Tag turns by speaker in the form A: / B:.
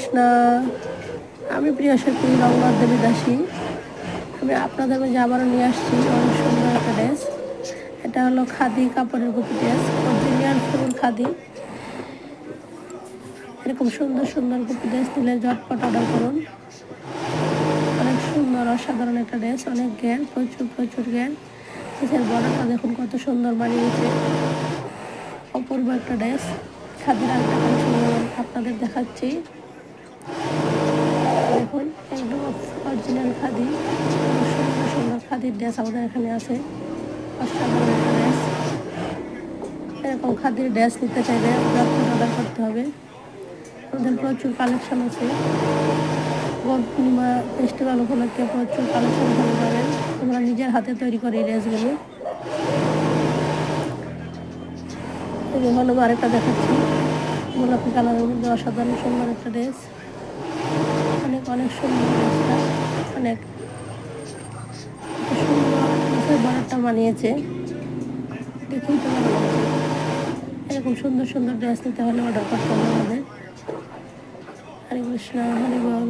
A: কৃষ্ণ। আমি প্রিয় সত্যি রঙ্গনাথ দেবী দাসী। আমি আপনাদের মাঝে আবারও নিয়ে আসছি অনেক সুন্দর একটা ড্রেস। এটা হলো খাদি কাপড়ের গুপি ড্রেস, অরিজিনাল ফুল খাদি। এরকম সুন্দর সুন্দর গুপি ড্রেস দিলে ঝটপট অর্ডার করুন। অনেক সুন্দর, অসাধারণ একটা ড্রেস, অনেক জ্ঞান, প্রচুর প্রচুর জ্ঞান। নিচের বর্ডারটা দেখুন কত সুন্দর বানিয়েছে অপূর্ব একটা ড্রেস। খাদির কালেকশন আপনাদের দেখাচ্ছি দেখুন একদম অরিজিনাল খাদি সুন্দর সুন্দর খাদির ড্রেস আমাদের এখানে আছে। ড্রেস। এরকম খাদির ড্রেস নিতে চাইলে যখন অর্ডার করতে হবে। আমাদের প্রচুর কালেকশন আছে। গোল পূর্ণিমা ফেস্টিভ্যাল উপলক্ষে প্রচুর কালেকশন করে পাবেন আমরা নিজের হাতে তৈরি করি এই ড্রেসগুলো। হলো আরেকটা দেখাচ্ছি। গোলাপি কালারের মধ্যে অসাধারণ সুন্দর একটা ড্রেস। অনেক অনেক সুন্দর। অনেক বর্ডারটা মানিয়েছে দেখেই তো এরকম সুন্দর সুন্দর ড্রেস নিতে হলে অর্ডার করতে হবে আমাদের। হরে কৃষ্ণ হরে বল